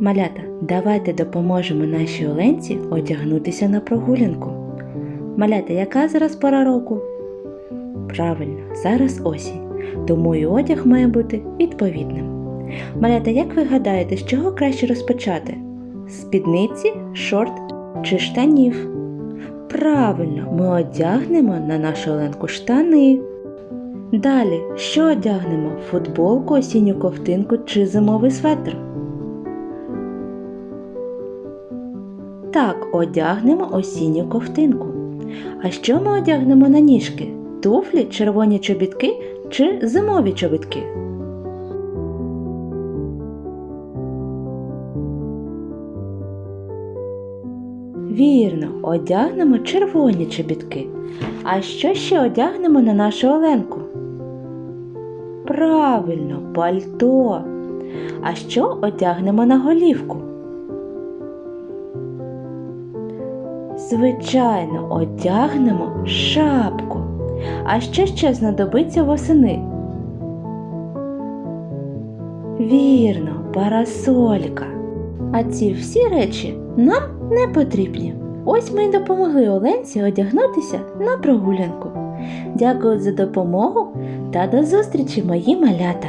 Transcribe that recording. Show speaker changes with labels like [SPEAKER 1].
[SPEAKER 1] Малята, давайте допоможемо нашій Оленці одягнутися на прогулянку. Малята, яка зараз пора року? Правильно, зараз осінь, тому і одяг має бути відповідним. Малята, як ви гадаєте, з чого краще розпочати? Спідниці, шорт чи штанів? Правильно, ми одягнемо на нашу Оленку штани. Далі, що одягнемо? Футболку, осінню ковтинку чи зимовий светр? Так, одягнемо осінню ковтинку. А що ми одягнемо на ніжки? Туфлі, червоні чобітки чи зимові чобітки? Вірно, одягнемо червоні чобітки. А що ще одягнемо на нашу Оленку? Правильно, пальто. А що одягнемо на голівку? Звичайно, одягнемо шапку. А що ще знадобиться восени? Вірно, парасолька. А ці всі речі нам не потрібні. Ось ми й допомогли Оленці одягнутися на прогулянку. Дякую за допомогу та до зустрічі, мої малята!